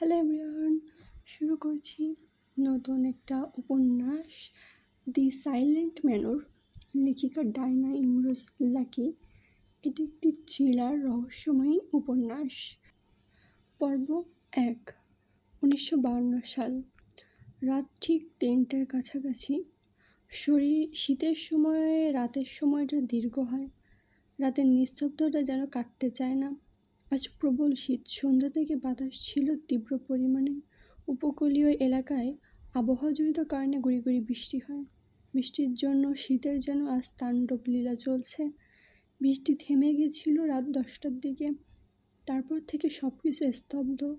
Hello everyone, শুরু করছি নতুন একটা উপন্যাস, দি সাইলেন্ট ম্যানর, লেখিকা ডায়না ইমরোজ লাকি। এটি একটি চিলার রহস্যময়ী উপন্যাস। পর্ব এক, উনিশশো সাল। রাত ঠিক তিনটার কাছাকাছি। শরীর শীতের সময়ে, রাতের সময়টা দীর্ঘ হয়। রাতের নিস্তব্ধতা যেন কাটতে চায় না। আজ প্রবল শীত। সন্ধ্যা থেকে বাতাস ছিল তীব্র পরিমাণে। উপকূলীয় এলাকায় আবহাওয়াজনিত কারণে গুড়ি গুড়ি বৃষ্টি হয়। বৃষ্টির জন্য শীতের যেন আজ তাণ্ডব লীলা চলছে। বৃষ্টি থেমে গেছিল রাত দশটার দিকে। তারপর থেকে সব কিছু স্তব্ধ।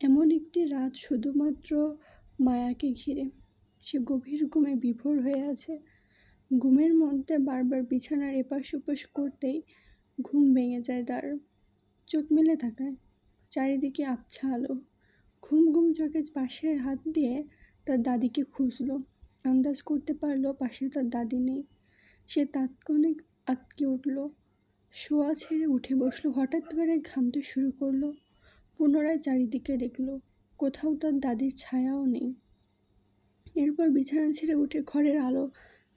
এমন একটি রাত শুধুমাত্র মায়াকে ঘিরে। সে গভীর ঘুমে বিভোর হয়ে আছে। ঘুমের মধ্যে বারবার বিছানার এপাশ ওপাশ করতেই ঘুম ভেঙে যায় তার। চোখ মেলে তাকায়। চারিদিকে আবছা আলো। ঘুম ঘুম চোখে পাশে হাত দিয়ে তার দাদিকে খুঁজলো। আন্দাজ করতে পারল পাশে তার দাদি নেই। সে তাৎক্ষণিক আটকে উঠল। শোয়া ছেড়ে উঠে বসল। হঠাৎ করে ঘামতে শুরু করল। পুনরায় চারিদিকে দেখল। কোথাও তার দাদির ছায়াও নেই। এরপর বিছানা ছেড়ে উঠে ঘরের আলো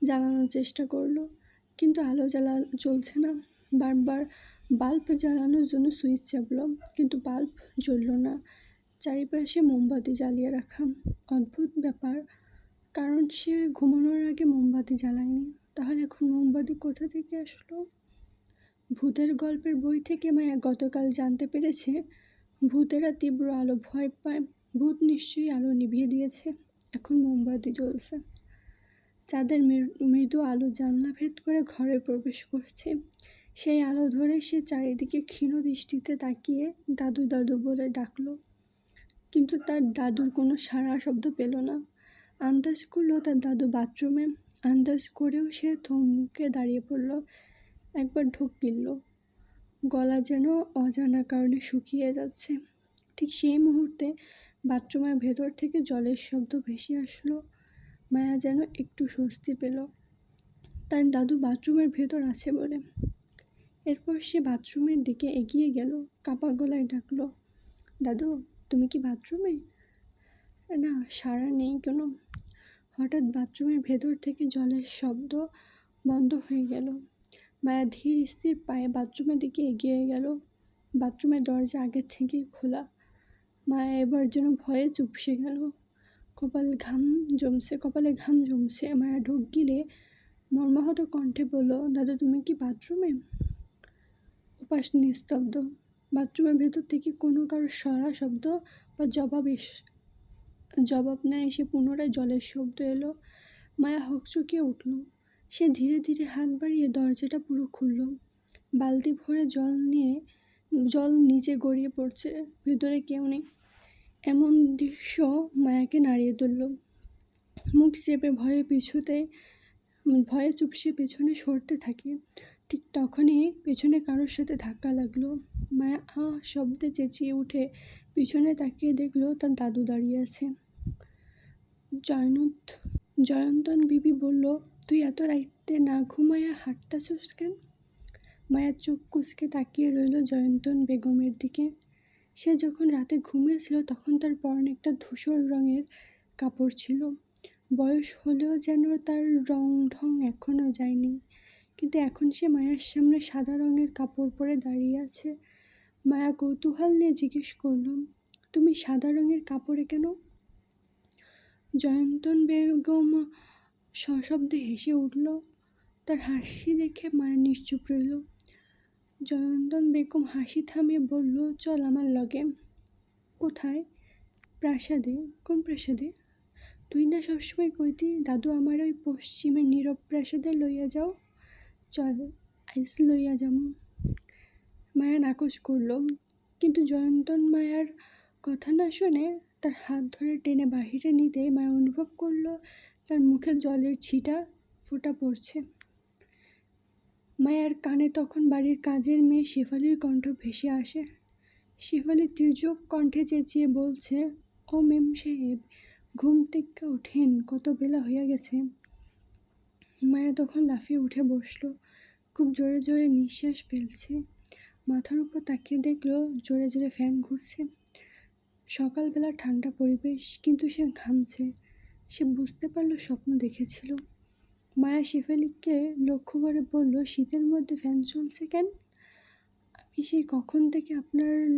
জ্বালানোর চেষ্টা করল। কিন্তু আলো জ্বালা চলছে না। বারবার বাল্ব জ্বালানোর জন্য সুইচ চাপলো কিন্তু বাল্ব জ্বলল না। চারিপাশে মোমবাতি জ্বালিয়ে রাখা। অদ্ভুত ব্যাপার, কারণ সে ঘুমানোর আগে মোমবাতি জ্বালায়নি। তাহলে এখন মোমবাতি কোথা থেকে আসলো? ভূতের গল্পের বই থেকে মায়া গতকাল জানতে পেরেছে, ভূতেরা তীব্র আলো ভয় পায়। ভূত নিশ্চয়ই আলো নিভিয়ে দিয়েছে। এখন মোমবাতি জ্বলছে। চাঁদের মৃদু আলো জানলা ভেদ করে ঘরে প্রবেশ করছে। সেই আলো ধরে সে চারিদিকে ক্ষীণ দৃষ্টিতে তাকিয়ে দাদু দাদু বলে ডাকল। কিন্তু তার দাদুর কোনো সাড়া শব্দ পেল না। আন্দাজ করল তার দাদু বাথরুমে। আন্দাজ করেও সে থমকে দাঁড়িয়ে পড়ল। একবার ঢোক গিলল। গলা যেন অজানা কারণে শুকিয়ে যাচ্ছে। ঠিক সেই মুহূর্তে বাথরুমের ভেতর থেকে জলের শব্দ ভেসে আসলো। মায়া যেন একটু স্বস্তি পেল। তার দাদু বাথরুমের ভেতর আছে বলে। এরপর সে বাথরুমের দিকে এগিয়ে গেল, কাপা গলায় ডাকলো, দাদু, তুমি কি বাথরুমে? না, সারা নেই কোনো? হঠাৎ বাথরুমের ভেতর থেকে জলের শব্দ বন্ধ হয়ে গেল। মায়া ধীর স্থির পায়ে বাথরুমের দিকে এগিয়ে গেল। বাথরুমের দরজা আগের থেকেই খোলা। মায়া এবার যেন ভয়ে চুপসে গেল। কপাল ঘাম জমছে, কপালে ঘাম জমছে। মায়া ঢোক গিলে মর্মাহত কণ্ঠে বলল, দাদু, তুমি কি বাথরুমে? উপাস নিস্তব্ধ বাথরুমের ভেতর থেকে কোনো কারও সরা শব্দ বা জবাব জবাব না এসে পুনরায় জলের শব্দ এলো। মায়া হকচকিয়ে উঠল। সে ধীরে ধীরে হাত বাড়িয়ে দরজাটা পুরো খুলল। বালতি ভরে জল নিয়ে, জল নিচে গড়িয়ে পড়ছে। ভেতরে কেউ নেই। এমন দৃশ্য মায়াকে নাড়িয়ে তুলল। মুখ চেপে ভয়ে পিছুতে, ভয়ে চুপসে পেছনে সরতে থাকে। ঠিক তখনই পেছনে কারোর সাথে ধাক্কা লাগল। মায়া আ শব্দে চেঁচিয়ে উঠে পিছনে তাকিয়ে দেখল তার দাদু দাঁড়িয়ে আছে। জয়নত, জয়ন্তন বিবি বলল, তুই এত রাইতে না ঘুমায়া হাঁটতাছিস কেন? মায়ার চোখ কুচকে তাকিয়ে রইল জয়ন্তন বেগমের দিকে। সে যখন রাতে ঘুমিয়েছিল তখন তার পরনে একটা ধূসর রঙের কাপড় ছিল। বয়স হলেও যেন তার রং ঢং এখনও যায়নি। কিন্তু এখন সে মায়ার সামনে সাদা রঙের কাপড় পরে দাঁড়িয়ে আছে। মায়া কৌতূহল নিয়ে জিজ্ঞেস করল, তুমি সাদা রঙের কাপড়ে কেন? জয়ন্তন বেগম সশব্দে হেসে উঠল, তার হাসি দেখে মায়া নিশ্চুপ রইল। জয়ন্তন বেগম হাসি থামিয়ে বলল, চল আমার লগে। কোথায়? প্রাসাদে। কোন প্রাসাদে? তুই না সবসময় কইতি, দাদু আমার ওই পশ্চিমের নীরব প্রাসাদে লইয়া যাও। চল। আইস লইয়া যাম। মায়া নাকচ করল। কিন্তু জয়ন্তন মায়ার কথা না শুনে তার হাত ধরে টেনে বাহিরে নিতে মায়া অনুভব করল, তার মুখে জলের ছিটা ফোটা পড়ছে। মায়ার কানে তখন বাড়ির কাজের মেয়ে শেফালির কণ্ঠ ভেসে আসে। শেফালি তির্যক কণ্ঠে চেঁচিয়ে বলছে, ও মেম সাহেব, ঘুম থেকে ওঠেন কত বেলা হইয়া গেছে। মায়া তখন লাফিয়ে উঠে বসল। খুব জোরে জোরে নিঃশ্বাস ফেলছে। মাথার উপর তাকিয়ে দেখল, জোরে জোরে ফ্যান ঘুরছে। সকালবেলা ঠান্ডা পরিবেশ, কিন্তু সে ঘামছে। সে বুঝতে পারল, স্বপ্ন দেখেছিল। মায়া শেফালিককে লক্ষ্য করে বলল, শীতের মধ্যে ফ্যান চলছে কেন? আমি সেই কখন থেকে আপনার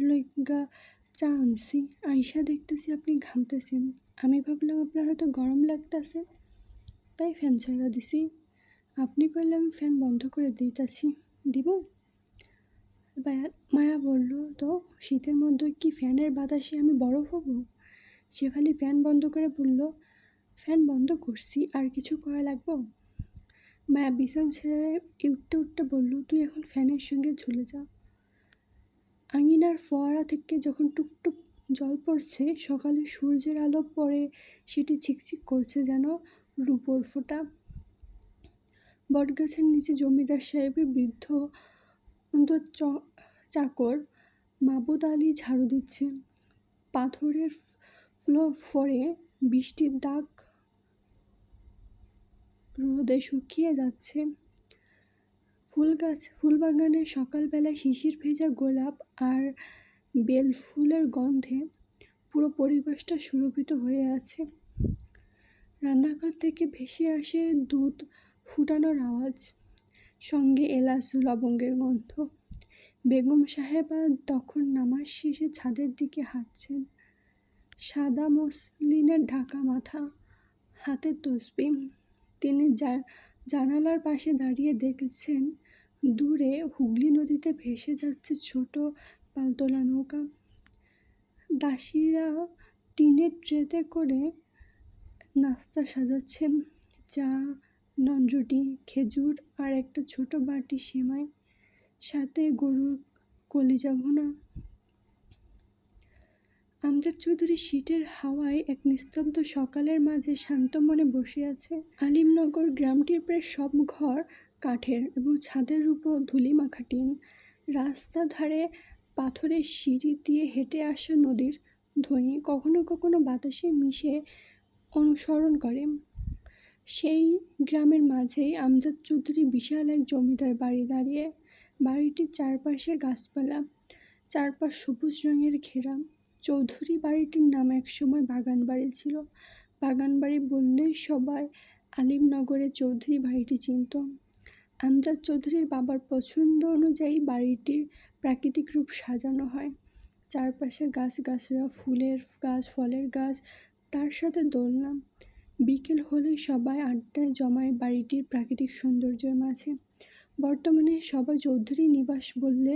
লইগা চা আনছি। আইসা দেখতেছি আপনি ঘামতেছেন। আমি ভাবলাম, আপনার হয়তো গরম লাগতেছে। তাই ফ্যান চালা দিছি। আপনি করলে আমি ফ্যান বন্ধ করে দিতেছি, দিব? মায়া- বলল, তো শীতের মধ্যে কি ফ্যানের বাতাসে আমি বরফ হব? সে শেফালি ফ্যান বন্ধ করে বলল, ফ্যান বন্ধ করছি, আর কিছু করা লাগবো? মায়া বিছান ছেড়ে উঠতে উঠতে বলল, তুই এখন ফ্যানের সঙ্গে ঝুলে যা। আঙিনার ফোয়ারা থেকে যখন টুকটুক জল পড়ছে, সকালে সূর্যের আলো পড়ে, সেটি চিকচিক করছে যেন রূপোর ফোঁটা। বটগাছের নিচে জমিদার সাহেবের বৃদ্ধ চ- চাকর মাবুদ আলী ঝাড়ু দিচ্ছে। পাথরের ফ্লোরে বৃষ্টির দাগ রোদে শুকিয়ে যাচ্ছে। ফুল গাছ ফুলবাগানে সকালবেলায় শিশির ভেজা গোলাপ আর বেল ফুলের গন্ধে পুরো পরিবেশটা সুরভিত হয়ে আছে। রান্নাঘর থেকে ভেসে আসে দুধ ফুটানোর আওয়াজ, সঙ্গে এলাচ লবঙ্গের গন্ধ। বেগম সাহেবা তখন নামাজ শেষে ছাদের দিকে হাঁটছেন। সাদা মসলিনের ঢাকা মাথা, হাতে তসবি। তিনি জানালার পাশে দাঁড়িয়ে দেখছেন, দূরে হুগলি নদীতে ভেসে যাচ্ছে ছোট পালতোলা নৌকা। দাসীরা টিনের ট্রেতে করে নাস্তা সাজাচ্ছে। চা, ননরুটি, খেজুর আর একটা ছোট বাটি সেমাই। সাথে গরুর কলিজা ভুনা। আমজাদ চৌধুরী শীতের হাওয়ায় এক নিস্তব্ধ সকালের মাঝে শান্ত মনে বসে আছে। আলিমনগর গ্রামটির প্রায় সব ঘর কাঠের এবং ছাদের উপর ধুলি মাখা টিন রাস্তা ধারে পাথরের সিঁড়ি দিয়ে হেঁটে আসা নদীর ধ্বনি কখনো কখনো বাতাসে মিশে অনুসরণ করে। সেই গ্রামের মাঝেই আমজাদ চৌধুরী বিশাল এক জমিদার বাড়ি দাঁড়িয়ে বাড়িটির চারপাশে গাছপালা, চারপাশ সবুজ রঙের ঘেরা। চৌধুরী বাড়িটির নাম একসময় বাগান বাড়ি ছিল। বাগান বাড়ি বললেই সবাই আলিমনগরে চৌধুরী বাড়িটি চিনত। আমজাদ চৌধুরীর বাবার পছন্দ অনুযায়ী বাড়িটির প্রাকৃতিক রূপ সাজানো হয়। চারপাশে গাছগাছরা ফুলের গাছ, ফলের গাছ তার সাথে দৌড়লাম। বিকেল হলেই সবাই আড্ডায় জমায় বাড়িটির প্রাকৃতিক সৌন্দর্যের মাঝে। বর্তমানে সবাই চৌধুরী নিবাস বললে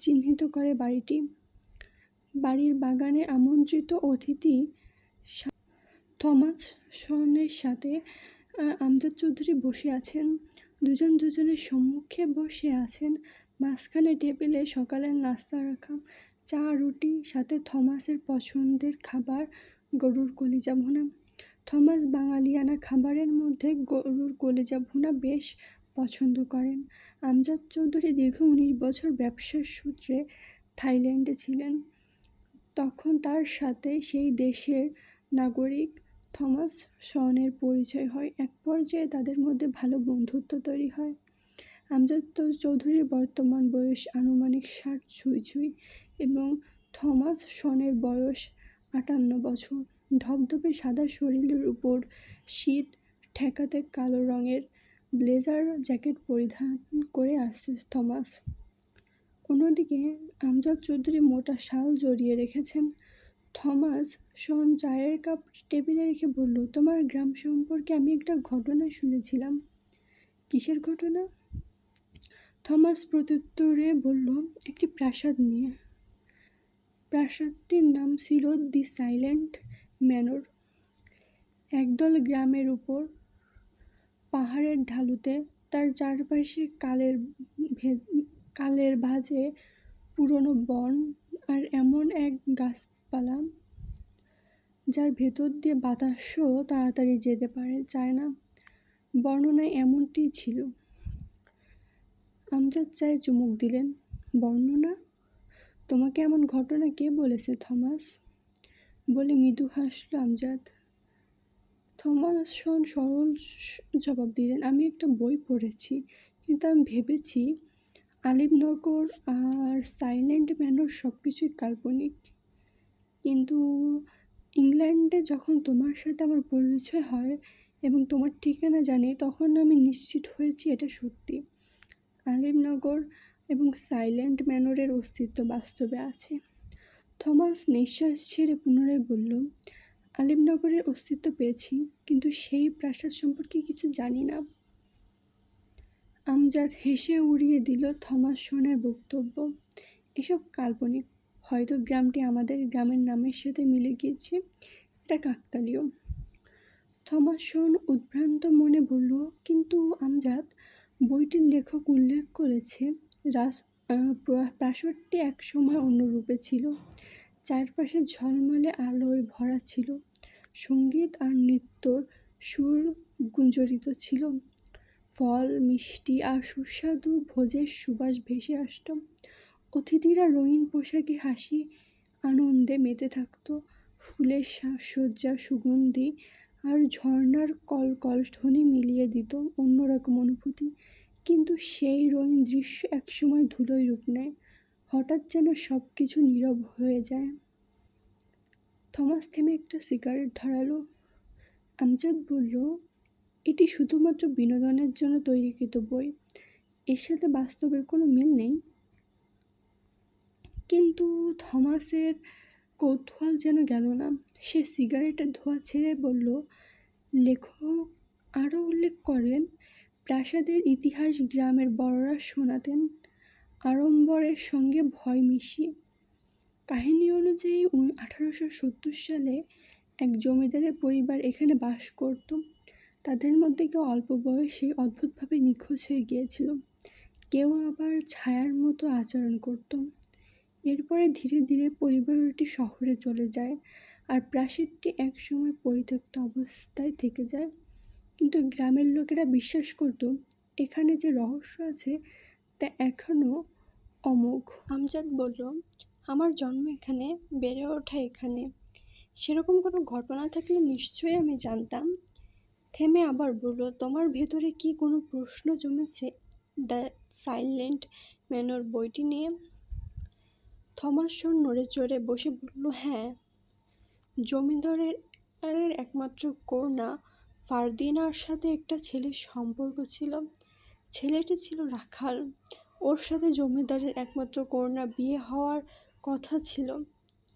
চিহ্নিত করে বাড়িটি। বাড়ির বাগানে আমন্ত্রিত অতিথি থমাস শনের সাথে আমজাদ চৌধুরী বসে আছেন। দুজন দুজনের সম্মুখে বসে আছেন। মাঝখানে টেবিলে সকালের নাস্তা রাখা, চা, রুটি, সাথে থমাসের পছন্দের খাবার গরুর কলিজা ভুনা। থমাস বাঙালিয়ানা খাবারের মধ্যে গরুর কলিজা ভুনা বেশ পছন্দ করেন। আমজাদ চৌধুরী দীর্ঘ উনিশ বছর ব্যবসার সূত্রে থাইল্যান্ডে ছিলেন। তখন তার সাথে সেই দেশের নাগরিক থমাস শনের পরিচয় হয়। এক পর্যায়ে তাদের মধ্যে ভালো বন্ধুত্ব তৈরি হয়। আমজাদ চৌধুরীর বর্তমান বয়স আনুমানিক ষাট ছুঁই ছুঁই এবং থমাস শনের বয়স আটান্ন বছর। ধবধবে সাদা শরীরের উপর শীত ঠেকাতে কালো রঙের ব্লেজার জ্যাকেট পরিধান করে আসছে থমাস। অন্যদিকে আমজাদ চৌধুরী মোটা শাল জড়িয়ে রেখেছেন। থমাস শন চায়ের কাপ টেবিলে রেখে বলল, তোমার গ্রাম সম্পর্কে আমি একটা ঘটনা শুনেছিলাম। কিসের ঘটনা? থমাস প্রত্যুত্তরে বলল, একটি প্রাসাদ নিয়ে। প্রাসাদটির নাম ছিল দি সাইলেন্ট ম্যানর। একদল গ্রামের উপর পাহাড়ের ঢালুতে তার চারপাশে কালের কালের ভাঁজে পুরনো বন আর এমন এক গাছপালা যার ভেতর দিয়ে বাতাসও তাড়াতাড়ি যেতে পারে, চায় না। বর্ণনায় এমনটি ছিল। আমজাদ চায় চুমুক দিলেন। বর্ণনা তোমাকে এমন ঘটনা কে বলেছে, থমাস? বলে মৃদু হাসল আমজাদ। থমাস শন, সরল জবাব দিলেন, আমি একটা বই পড়েছি, কিন্তু আমি ভেবেছি আলিমনগর আর সাইলেন্ট ম্যানর সব কিছুই কাল্পনিক। কিন্তু ইংল্যান্ডে যখন তোমার সাথে আমার পরিচয় হয় এবং তোমার ঠিকানা জানি, তখন আমি নিশ্চিত হয়েছি এটা সত্যি। আলিমনগর এবং সাইলেন্ট ম্যানরের অস্তিত্ব বাস্তবে আছে। থমাস নিঃশ্বাস ছেড়ে পুনরায় বলল আলিমনগরের অস্তিত্ব পেয়েছি, কিন্তু সেই প্রাসাদ সম্পর্কে কিছু জানি না। আমজাদ হেসে উড়িয়ে দিল থমাস শোনের বক্তব্য, এসব কাল্পনিক, হয়তো গ্রামটি আমাদের গ্রামের নামের সাথে মিলে গিয়েছে, এটা কাকতালীয়। থমাস শোন উদ্ভ্রান্ত মনে বলল, কিন্তু আমজাদ, বইটির লেখক উল্লেখ করেছে রাজ প্রাসাদটি একসময় অন্য রূপে ছিল। চারপাশে ঝলমলে আলোয় ভরা ছিল। সংগীত আর নৃত্যর সুর গুঞ্জরিত ছিল। ফল, মিষ্টি আর সুস্বাদু ভোজের সুবাস ভেসে আসত। অতিথিরা রঙিন পোশাকে হাসি, আনন্দে মেতে থাকত। ফুলের সাজসজ্জা সুগন্ধি আর ঝর্ণার কলকল ধ্বনি মিলিয়ে দিত অন্যরকম অনুভূতি। কিন্তু সেই রঙিন দৃশ্য একসময় ধুলোয় রূপ নেয়। হঠাৎ যেন সব কিছু নীরব হয়ে যায়। থমাস থেমে একটা সিগারেট ধরালো। আমজাদ বলল, এটি শুধুমাত্র বিনোদনের জন্য তৈরিকৃত বই। এর সাথে বাস্তবের কোনো মিল নেই। কিন্তু থমাসের কৌতূহল যেন গেল না। সে সিগারেটের ধোয়া ছেড়ে বলল, লেখক আরও উল্লেখ করেন প্রাসাদের ইতিহাস গ্রামের বড়রা শোনাতেন আড়ম্বরের সঙ্গে ভয় মিশিয়ে। কাহিনী অনুযায়ী আঠারোশো সত্তর সালে এক জমিদারের পরিবার এখানে বাস করত। তাদের মধ্যে কেউ অল্প বয়সে অদ্ভুতভাবে নিখোঁজ হয়ে গিয়েছিল। কেউ আবার ছায়ার মতো আচরণ করত। এরপরে ধীরে ধীরে পরিবারটি শহরে চলে যায় আর প্রাসাদটি একসময় পরিত্যক্ত অবস্থায় থেকে যায়। কিন্তু গ্রামের লোকেরা বিশ্বাস করত, এখানে যে রহস্য আছে, তা এখনও অমোঘ। আমজাদ বলল, আমার জন্ম এখানে, বেড়ে ওঠা এখানে। সেরকম কোনো ঘটনা থাকলে নিশ্চয়ই আমি জানতাম। থেমে আবার বলল, তোমার ভেতরে কি কোনো প্রশ্ন জমেছে? দ্য সাইলেন্ট ম্যানর বইটি নিয়ে? থমাস নড়ে চড়ে বসে বলল হ্যাঁ। জমিদারের একমাত্র কন্যা ফারদিনার সাথে একটা ছেলের সম্পর্ক ছিল। ছেলেটি ছিল রাখাল। ওর সাথে জমিদারের একমাত্র কন্যা বিয়ে হওয়ার কথা ছিল।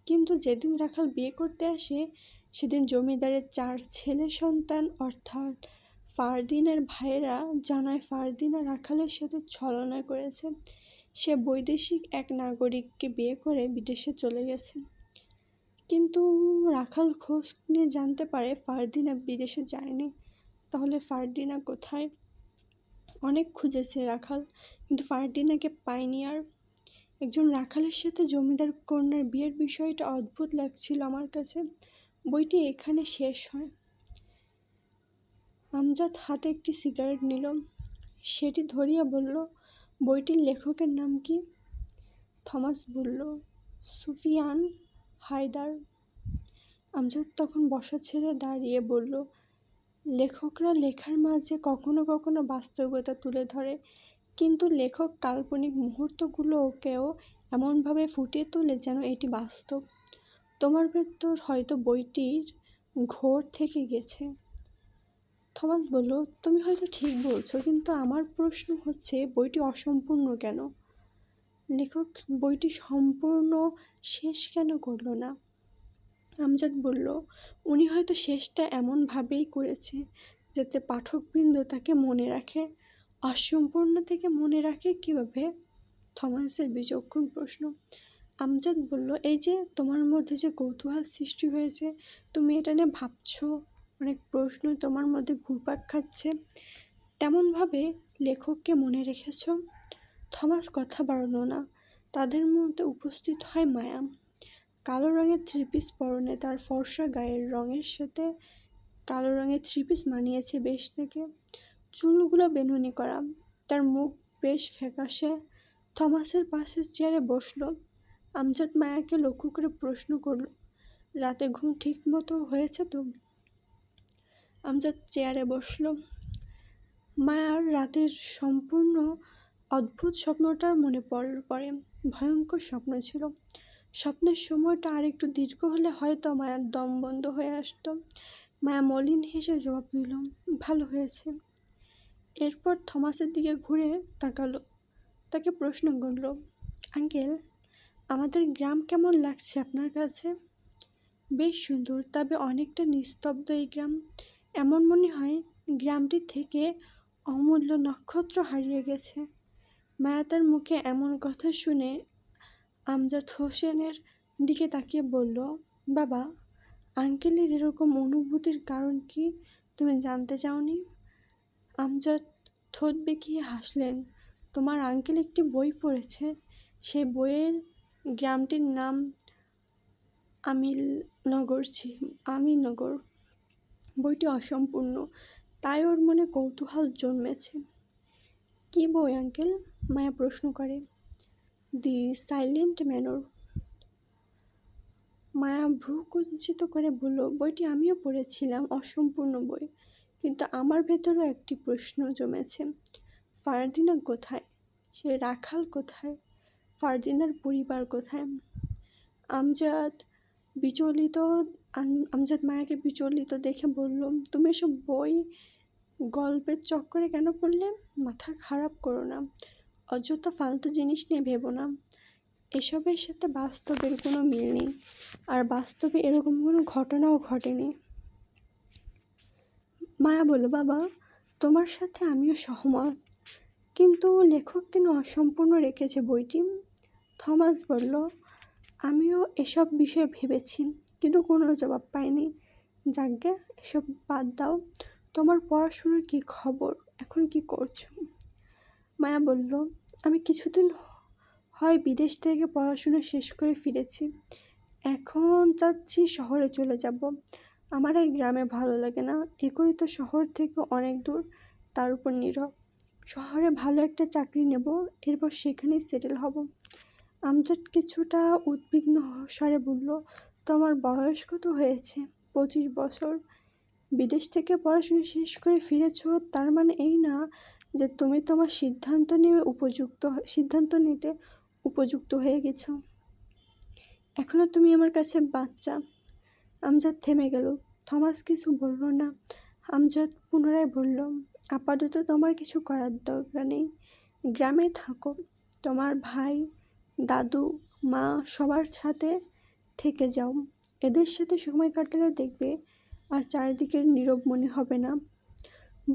কিন্তু যেদিন রাখাল বিয়ে করতে আসে, সেদিন জমিদারের চার ছেলে সন্তান, অর্থাৎ ফারদিনের ভাইয়েরা জানায় ফারদিনা রাখালের সাথে ছলনা করেছে। সে বৈদেশিক এক নাগরিককে বিয়ে করে বিদেশে চলে গেছে। কিন্তু রাখাল খোঁজ নিয়ে জানতে পারে ফারদিনা বিদেশে যায়নি। তাহলে ফারদিনা কোথায়? অনেক খুঁজেছে রাখাল, কিন্তু ফারদিনাকে পায়নি আর। একজন রাখালের সাথে জমিদার কন্যার বিয়ের বিষয়টা অদ্ভুত লাগছিল আমার কাছে। বইটি এখানে শেষ হয়। আমজাদ হাতে একটি সিগারেট নিল। সেটি ধরিয়া বলল, বইটির লেখকের নাম কি? থমাস বলল, সুফিয়ান। হায়দার আমজাদ তখন বসা ছেড়ে দাঁড়িয়ে বলল, লেখকরা লেখার মাঝে কখনো কখনো বাস্তবতা তুলে ধরে, কিন্তু লেখক কাল্পনিক মুহূর্তগুলোকেও এমনভাবে ফুটিয়ে তোলে যেন এটি বাস্তব। তোমার ভেতর হয়তো বইটির ঘোর থেকে গেছে। থমাস বলল, তুমি হয়তো ঠিক বলছো, কিন্তু আমার প্রশ্ন হচ্ছে, বইটি অসম্পূর্ণ কেন? লেখক বইটি সম্পূর্ণ শেষ কেন করল না? আমজাদ বলল, উনি হয়তো শেষটা এমনভাবেই করেছে যাতে পাঠকবৃন্দ তাকে মনে রাখে। অসম্পূর্ণ থেকে মনে রাখে কীভাবে? থমাসের বিচক্ষণ প্রশ্ন। আমজাদ বলল, এই যে, তোমার মধ্যে যে কৌতূহল সৃষ্টি হয়েছে, তুমি এটা নিয়ে ভাবছ? অনেক প্রশ্ন তোমার মধ্যে ঘুরপাক খাচ্ছে। তেমনভাবে লেখককে মনে রেখেছ? থমাস কথা বাড়ালো না। তাদের মধ্যে উপস্থিত হয় মায়া কালো রঙের থ্রি পিস পরনে তার ফর্সা গায়ের রঙের সাথে কালো রঙের থ্রি পিস মানিয়েছে বেশ থেকে। চুলগুলো বেনুনি করা। তার মুখ বেশ ফ্যাকাশে। থমাসের পাশে চেয়ারে বসল। আমজাদ মায়াকে লক্ষ্য করে প্রশ্ন করল, রাতে ঘুম ঠিক মতো হয়েছে তো? আমজাদ চেয়ারে বসল। মায়ার রাতের সম্পূর্ণ অদ্ভুত স্বপ্নটার মনে পড়ে পরে ভয়ঙ্কর স্বপ্ন ছিল। স্বপ্নের সময়টা আর একটু দীর্ঘ হলে হয়তো মায়ার দম বন্ধ হয়ে আসতো। মায়া মলিন হেসে জবাব দিল, ভালো হয়েছে। এরপর থমাসের দিকে ঘুরে তাকালো। তাকে প্রশ্ন করল, আঙ্কেল, আমাদের গ্রাম কেমন লাগছে আপনার কাছে? বেশ সুন্দর, তবে অনেকটা নিস্তব্ধ এই গ্রাম। এমন মনে হয় গ্রামটি থেকে অমূল্য নক্ষত্র হারিয়ে গেছে। মায়া মুখে এমন কথা শুনে আমজাদ হোসেনের দিকে তাকিয়ে বলল, বাবা, আঙ্কেলের এরকম অনুভূতির কারণ কি তুমি জানতে চাওনি? আমজাদ ঠোঁট বেঁকিয়ে হাসলেন, তোমার আঙ্কেল একটি বই পড়েছে, সেই বইয়ের গ্রামটির নাম আমিলনগর ছি আমিনগর বইটি অসম্পূর্ণ, তাই ওর মনে কৌতূহল জন্মেছে। কি বই, আঙ্কেল? মায়া প্রশ্ন করে। দি সাইলেন্ট ম্যানর। মায়া ভ্রু কুঞ্চিত করে বলল, বইটি আমিও পড়েছিলাম, অসম্পূর্ণ বই। কিন্তু আমার ভেতরও একটি প্রশ্ন জমেছে। ফার্দিনা কোথায়? সে রাখাল কোথায়? ফার্দিনার পরিবার কোথায়? আমজাদ বিচলিত আমজাদ মায়াকে বিচলিত দেখে বলল, তুমি এসব বই গল্পের চক্করে কেন পড়লে মাথা খারাপ করো না? অযথা ফালতু জিনিস নিয়ে ভেবো না। এসবের সাথে বাস্তবের কোনো মিল নেই, আর বাস্তবে এরকম কোনো ঘটনাও ঘটেনি। মায়া বলল, বাবা, তোমার সাথে আমিও সহমত। কিন্তু লেখক কেন অসম্পূর্ণ রেখেছে বইটি? থমাস বলল, আমিও এসব বিষয়ে ভেবেছি, কিন্তু কোনো জবাব পাইনি। যাকে এসব বাদ দাও। তোমার পড়াশুনোর কি খবর? এখন কি করছ? মায়া বলল, আমি কিছুদিন হয় বিদেশ থেকে পড়াশোনা শেষ করে ফিরেছি। এখন চাচ্ছি শহরে চলে যাব। আমার এই গ্রামে ভালো লাগে না। একই তো শহর থেকে অনেক দূর, তার উপর নীরব শহরে ভালো একটা চাকরি নেব, এরপর সেখানেই সেটেল হব। আমজাদ কিছুটা উদ্বিগ্ন স্বরে বলল, তোমার বয়স কত হয়েছে? পঁচিশ বছর। বিদেশ থেকে পড়াশোনা শেষ করে ফিরেছ, তার মানে এই না যে তুমি তোমার সিদ্ধান্ত নিয়ে উপযুক্ত সিদ্ধান্ত নিতে উপযুক্ত হয়ে গেছো। এখনও তুমি আমার কাছে বাচ্চা। আমজাদ থেমে গেল। থমাস কিছু বলল না। আমজাদ পুনরায় বলল, আপাতত তোমার কিছু করার দরকার নেই। গ্রামে থাকো। তোমার ভাই, দাদু, মা সবার সাথে থেকে যাও। এদের সাথে সময় কাটালে দেখবে আর চারিদিকের নীরব মনে হবে না।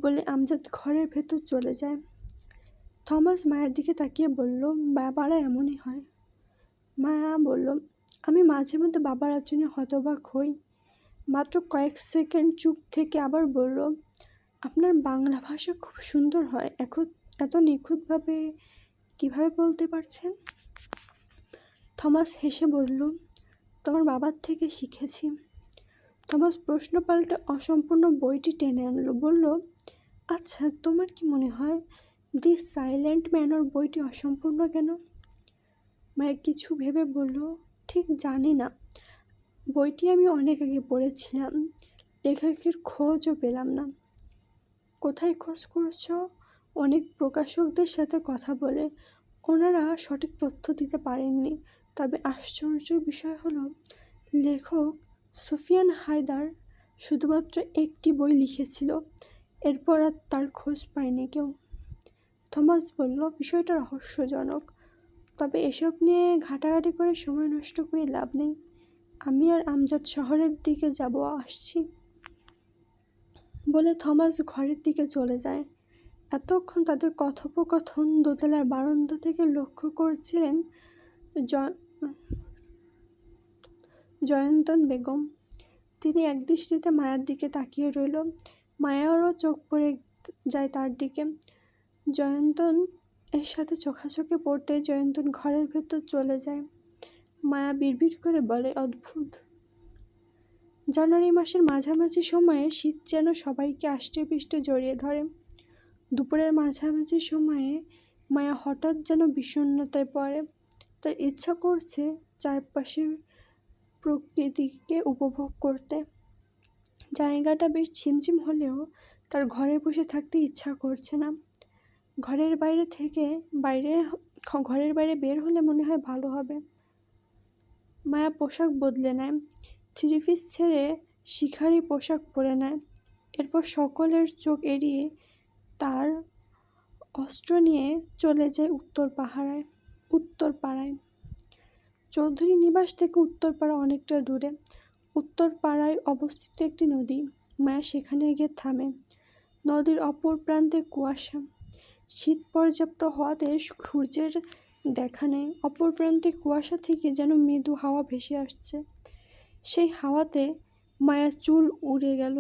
বলে আমজাদ ঘরের ভেতর চলে যায়। থমাস মায়ের দিকে তাকিয়ে বলল, বাবারা, এমনই হয়। মায়া বলল, আমি মাঝে মধ্যে বাবার আচরণে হতবাক হই। মাত্র কয়েক সেকেন্ড চুপ থেকে আবার বলল, আপনার বাংলা ভাষা খুব সুন্দর হয়। এখন এত নিখুঁতভাবে কীভাবে বলতে পারছেন থমাস হেসে বলল, তোমার বাবার থেকে শিখেছি। থমাস প্রশ্ন পাল্টে অসম্পূর্ণ বইটি টেনে আনলো, বলল আচ্ছা তোমার কি মনে হয় দি সাইলেন্ট ম্যানর বইটি অসম্পূর্ণ কেন? মায়ের কিছু ভেবে বলল, ঠিক জানি না। বইটি আমি অনেক আগে পড়েছিলাম। লেখকের খোঁজও পেলাম না। কোথায় খোঁজ করছ? অনেক প্রকাশকদের সাথে কথা বলে। ওনারা সঠিক তথ্য দিতে পারেননি। তবে আশ্চর্যের বিষয় হলো, লেখক সুফিয়ান হায়দার শুধুমাত্র একটি বই লিখেছিল, এরপর আর তার খোঁজ পায়নি কেউ। থমাস বলল, বিষয়টা রহস্যজনক। তবে এসব নিয়ে ঘাটাঘাটি করে সময় নষ্ট করে লাভ নেই। আমি আর আমজাদ শহরের দিকে যাব, আসছি। বলে থমাস ঘরের দিকে চলে যায়। এতক্ষণ তাদের কথোপকথন দোতলার বারান্দা থেকে লক্ষ্য করছিলেন জয়ন্তন বেগম। তিনি একদৃষ্টিতে মায়ার দিকে তাকিয়ে রইল। মায়ারও চোখ পড়ে যায় তার দিকে। জয়ন্তন এর সাথে চোখাচোখে পড়তে জয়ন্তন ঘরের ভেতর চলে যায়। মায়া বিড়বিড় করে বলে, অদ্ভুত। জানুয়ারি মাসের মাঝামাঝি সময়ে শীত যেন সবাইকে আষ্টেপৃষ্টে জড়িয়ে ধরে। দুপুরের মাঝামাঝি সময়ে মায়া হঠাৎ যেন বিষণ্ণতায় পড়ে। তার ইচ্ছা করছে চারপাশের প্রকৃতিকে উপভোগ করতে। জায়গাটা বেশ ঝিমঝিম হলেও তার ঘরে বসে থাকতে ইচ্ছা করছে না। ঘরের বাইরে থেকে বাইরে ঘরের বাইরে বের হলে মনে হয় ভালো হবে। মায়া পোশাক বদলে নেয়, থ্রি পিস ছেড়ে শিখারি পোশাক পরে নেয়। এরপর সকলের চোখ এড়িয়ে তার অস্ত্র নিয়ে চলে যায় উত্তর পাহাড়ায়, উত্তর পাড়ায়। চৌধুরী নিবাস থেকে উত্তরপাড়া অনেকটা দূরে। উত্তরপাড়ায় অবস্থিত একটি নদী। মায়া সেখানে গিয়ে থামে। নদীর অপর প্রান্তে কুয়াশা। শীত পর্যাপ্ত হওয়াতে সূর্যের দেখা নেই। অপর প্রান্তে কুয়াশা থেকে যেন মৃদু হাওয়া ভেসে আসছে। সেই হাওয়াতে মায়া চুল উড়ে গেল।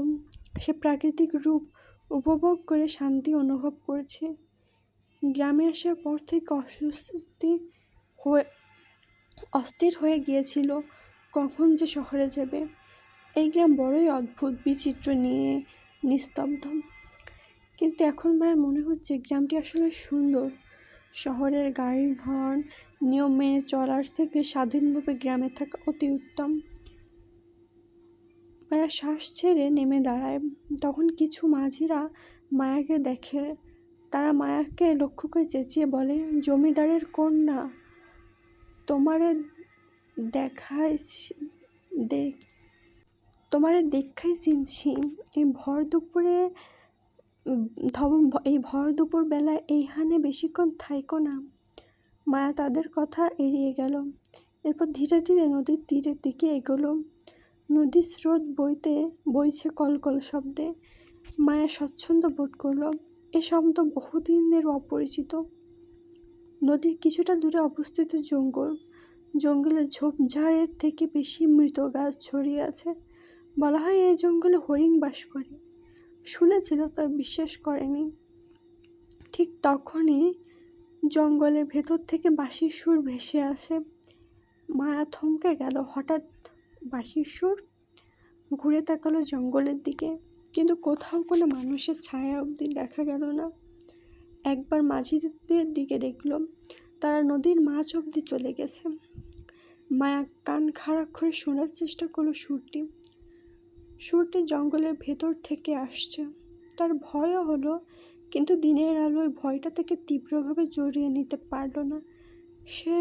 সে প্রাকৃতিক রূপ উপভোগ করে শান্তি অনুভব করছে। গ্রামে আসার পর থেকে অস্বস্তি হয়ে অস্থির হয়ে গিয়েছিল, কখন যে শহরে যাবে? এই গ্রাম বড়ই অদ্ভুত, বিচিত্র, নিয়ে নিস্তব্ধ। কিন্তু এখন মায়ের মনে হচ্ছে গ্রামটি আসলে সুন্দর। শহরের গাড়ির হর্ন নিয়ম মেনে চলার থেকে স্বাধীনভাবে গ্রামে থাকা অতি উত্তম। মায়া শ্বাস ছেড়ে নেমে দাঁড়ায়। তখন কিছু মাঝিরা মায়াকে দেখে। তারা মায়াকে লক্ষ্য করে চেঁচিয়ে বলে, জমিদারের কন্যা। তোমারে দেখাই দেখ তোমারে দেখাই চিনছি এই ভর দুপুরে ধবন এই ভর দুপুর বেলায় এইখানে বেশিক্ষণ থাইকো না। মায়া তাদের কথা এড়িয়ে গেল। এরপর ধীরে ধীরে নদীর তীরের দিকে এগোলো। নদীর স্রোত বইতে বইছে কলকল শব্দে। মায়া স্বচ্ছন্দ বোধ করল, এ শব্দ বহুদিনের অপরিচিত। নদীর কিছুটা দূরে অবস্থিত জঙ্গল। জঙ্গলে ঝোপঝাড়ের থেকে বেশি মৃত গাছ ছড়িয়ে আছে। বলা হয় এই জঙ্গলে হরিণ বাস করে। শুনেছিল, তবে বিশ্বাস করেনি। ঠিক তখনই জঙ্গলের ভেতর থেকে বাঁশির সুর ভেসে আসে। মায়া থমকে গেল। হঠাৎ বাঁশির সুর ঘুরে তাকালো জঙ্গলের দিকে। কিন্তু কোথাও কোনো মানুষের ছায়া অবধি দেখা গেল না। একবার মাঝিদের দিকে দেখল। তারা নদীর মাছ অবধি চলে গেছে। মায়া কান খাড়া করে শোনার চেষ্টা করল সুরটি। সুরটি জঙ্গলের ভেতর থেকে আসছে। তার ভয়ও হলো, কিন্তু দিনের আলোয় ভয়টা থেকে তীব্রভাবে জড়িয়ে নিতে পারল না। সে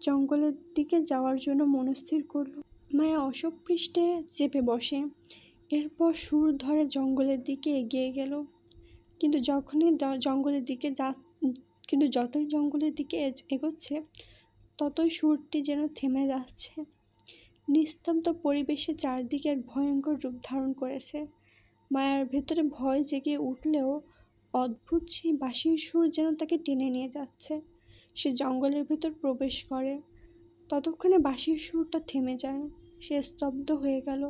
জঙ্গলের দিকে যাওয়ার জন্য মনস্থির করল। মায়া অশোক পৃষ্ঠে চেপে বসে। এরপর সুর ধরে জঙ্গলের দিকে এগিয়ে গেল। কিন্তু যখনই জঙ্গলের দিকে যা, কিন্তু যতই জঙ্গলের দিকে এগোচ্ছে, ততই সুরটি যেন থেমে যাচ্ছে। নিস্তব্ধ পরিবেশে চারদিকে এক ভয়ঙ্কর রূপ ধারণ করেছে। মায়ার ভেতরে ভয় জেগে উঠলেও অদ্ভুত সেই বাঁশির সুর যেন তাকে টেনে নিয়ে যাচ্ছে। সে জঙ্গলের ভেতর প্রবেশ করে। ততক্ষণে বাঁশির সুরটা থেমে যায়। সে স্তব্ধ হয়ে গেল।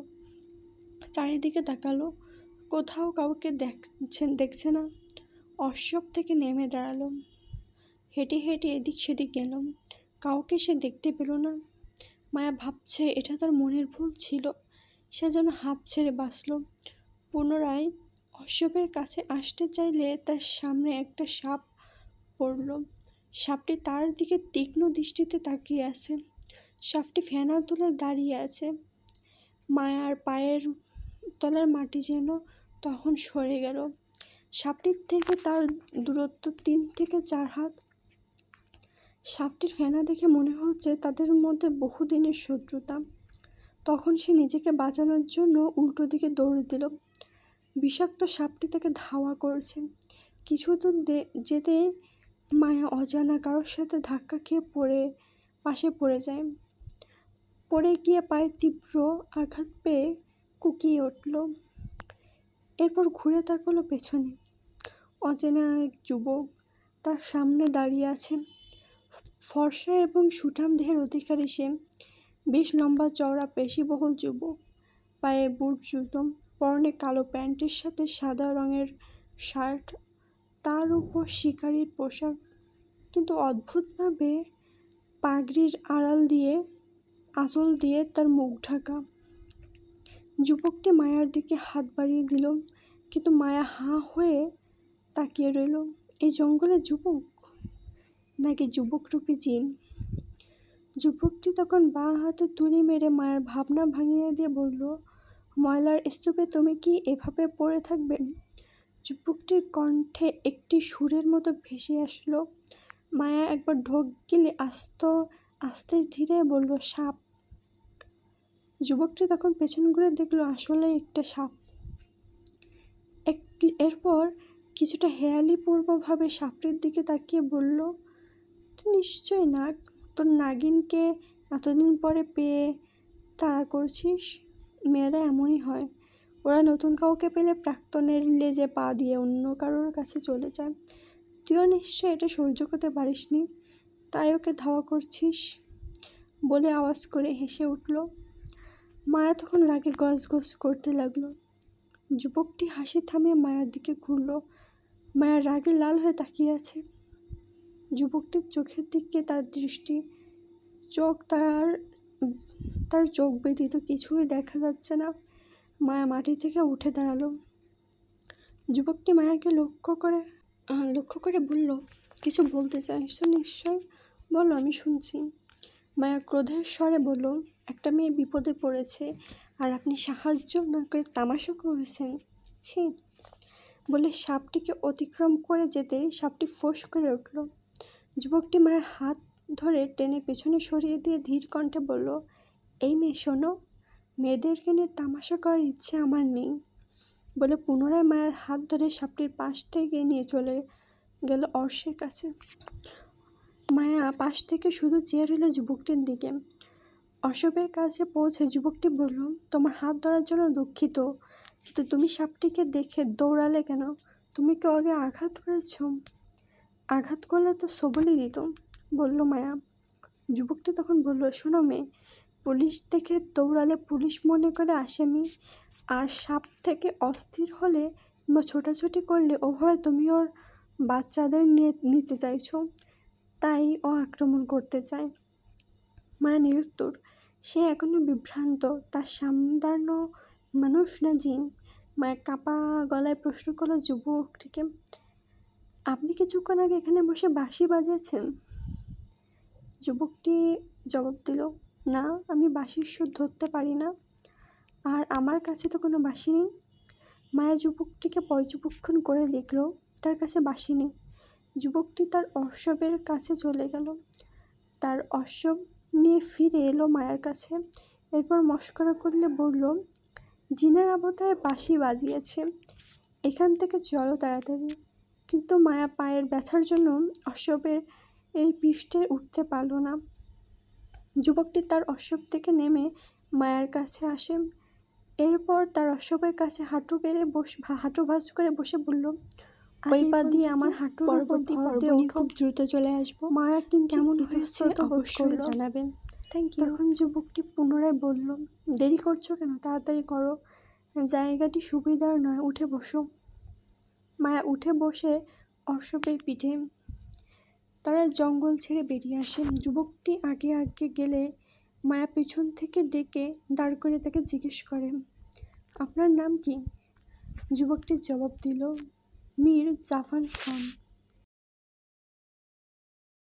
চারিদিকে তাকালো। কোথাও কাউকে দেখছেন, দেখছে না। অশ্বপ থেকে নেমে দাঁড়াল হেঁটে হেঁটে এদিক সেদিক গেল কাউকে সে দেখতে পেল না। মায়া ভাবছে, এটা তার মনের ভুল ছিল। সে যেন হাঁপ ছেড়ে বাঁচল। পুনরায় অশ্বপের কাছে আসতে চাইলে তার সামনে একটা সাপ পড়ল। সাপটি তার দিকে তীক্ষ্ণ দৃষ্টিতে তাকিয়ে আছে। সাপটি ফেনা তুলে দাঁড়িয়ে আছে। মায়ার পায়ের তলার মাটি যেন তখন সরে গেল। সাপটির থেকে তার দূরত্ব তিন থেকে চার হাত। সাপটির ফেনা দেখে মনে হচ্ছে তাদের মধ্যে বহুদিনের শত্রুতা। তখন সে নিজেকে বাঁচানোর জন্য উল্টো দিকে দৌড় দিল। বিষাক্ত সাপটি তাকে ধাওয়া করছে। কিছু দূর যেতে মায়া অজানা কারোর সাথে ধাক্কা খেয়ে পড়ে, পাশে পড়ে যায়। পড়ে গিয়ে পায়ে তীব্র আঘাত পেয়ে কুকিয়ে উঠল। এরপর ঘুরে তাকালো পেছনে। অচেনা এক যুবক তার সামনে দাঁড়িয়ে আছে ফর্সা এবং সুঠাম দেহের অধিকারী সে। বেশ লম্বা চওড়া পেশিবহুল যুবক। পায়ে বুট জুতো, পরনে কালো প্যান্টের সাথে সাদা রঙের শার্ট, তার উপর শিকারির পোশাক। কিন্তু অদ্ভুতভাবে পাগড়ির আড়াল দিয়ে, আঁচল দিয়ে তার মুখ ঢাকা। যুবকটি মায়ার দিকে হাত বাড়িয়ে দিল। কিন্তু মায়া হাঁ হয়ে তাকিয়ে রইল, এই জঙ্গলে যুবক? নাকি যুবকরূপী জিন? যুবকটি তখন বাঁ হাতে তুড়ি মেরে মায়ের ভাবনা ভাঙিয়ে দিয়ে বলল, ময়লার স্তূপে তুমি কি এভাবে পড়ে থাকবে? যুবকটির কণ্ঠে একটি সুরের মতো ভেসে আসলো। মায়া একবার ঢোক গিলে আস্ত, আস্তে ধীরে বলল, সাপ! যুবকটি তখন পেছন ঘুরে দেখল, আসলে একটা সাপ। এরপর কিছুটা হেয়ালিপূর্বভাবে সাপটির দিকে তাকিয়ে বলল, তুই নিশ্চয়ই নাগ, তোর নাগিনকে এতদিন পরে পেয়ে তাড়া করছিস? মেয়েরা এমনই হয়। ওরা নতুন কাউকে পেলে প্রাক্তনের লেজে পা দিয়ে অন্য কারোর কাছে চলে যায়। তুইও নিশ্চয় এটা সহ্য করতে পারিসনি। তাই ওকে ধাওয়া করছিস? বলে আওয়াজ করে হেসে উঠল। মায়া তখন রাগে গজ গজ করতে লাগল। যুবকটি হাসি থামিয়ে মায়ার দিকে ঘুরল। মায়া রাগে লাল হয়ে তাকিয়ে আছে। যুবকটির চোখের দিকে তার দৃষ্টি, চোখ তার তার চোখ ব্যতীত কিছুই দেখা যাচ্ছে না। মায়া মাটি থেকে উঠে দাঁড়াল। যুবকটি মায়াকে লক্ষ্য করে লক্ষ্য করে বলল, কিছু বলতে চাইছো নিশ্চয়? বলো, আমি শুনছি। মায়া ক্রোধের স্বরে বলল একটা মেয়ে বিপদে পড়েছে আর আপনি সাহায্য না করে তামাশা করেছেন। ছি। বলে সাপটিকে অতিক্রম করে যেতে সাপটি ফোঁস করে উঠল। যুবকটি মায়ের হাত ধরে টেনে পেছনে সরিয়ে দিয়ে ধীর কণ্ঠে বলল, এই মেয়ে, শোনো, মেয়েদেরকে নিয়ে তামাশা করার ইচ্ছে আমার নেই। বলে পুনরায় মায়ের হাত ধরে সাপটির পাশ থেকে নিয়ে চলে গেল অর্ষের কাছে। মায়া পাশ থেকে শুধু চেয়ে রইল যুবকটির দিকে। অশোকের কাছে পৌঁছে যুবকটি বলল, তোমার হাত ধরার জন্য দুঃখিত, কিন্তু তুমি সাপটিকে দেখে দৌড়ালে কেন? তুমি কি আগে আঘাত করেছ? আঘাত করলে তো সবলই দিত বলল মায়া। যুবকটি তখন বলল, শোনো মেয়ে, পুলিশ দেখে দৌড়ালে পুলিশ মনে করে আসামি আর সাপ থেকে অস্থির হলে বা ছোটাছুটি করলে ওভাবে তুমি ওর বাচ্চাদের নিয়ে নিতে চাইছো, তাই ও আক্রমণ করতে চায়। মায়া নিরুত্তর সে এখনও বিভ্রান্ত। তার সামদানো মানুষ না জিন? মায়ের কাপা গলায় প্রশ্ন করল যুবকটিকে আপনি কিছুক্ষণ আগে এখানে বসে বাঁশি বাজিয়েছেন? যুবকটি জবাব দিল, না, আমি বাঁশির সুর ধরতে পারি না। আর আমার কাছে তো কোনো বাঁশি নেই। মায়া যুবকটিকে পর্যবেক্ষণ করে দেখল, তার কাছে বাঁশি নেই। যুবকটি তার অশ্ববের কাছে চলে গেল। তার অশ্বব নিয়ে ফিরে এলো মায়ের কাছে। এরপর মস্করা করলে বলল, জিনের আবতায় বাঁশি বাজিয়েছে। এখান থেকে চলো তাড়াতাড়ি। কিন্তু মায়া পায়ের ব্যথার জন্য অশ্ববের এই পৃষ্ঠে উঠতে পারল না। যুবকটি তার অশ্বব থেকে নেমে মায়ার কাছে আসে। এরপর তার অশ্ববের কাছে হাঁটু গেড়ে বস হাঁটু ভাঁজ করে বসে বলল ওই পা দিয়ে আমার হাঁটুর পরবর্তী পর্বে খুব দ্রুত চলে আসব। মায়া কিন্তু কেমন ইতস্তত করল জানাবেন। থ্যাংক ইউ তখন যুবকটি পুনরায় বলল দেরি করছ কেন? তাড়াতাড়ি করো। জায়গাটি সুবিধার নয় উঠে বসো। মায়া উঠে বসে অর্ষবের পিঠে তারা জঙ্গল ছেড়ে বেরিয়ে আসেন। যুবকটি আগে আগে গেলে মায়া পেছন থেকে ডেকে দাঁড় করে তাকে জিজ্ঞেস করে আপনার নাম কি? যুবকটি জবাব দিল মীর জাফর খান।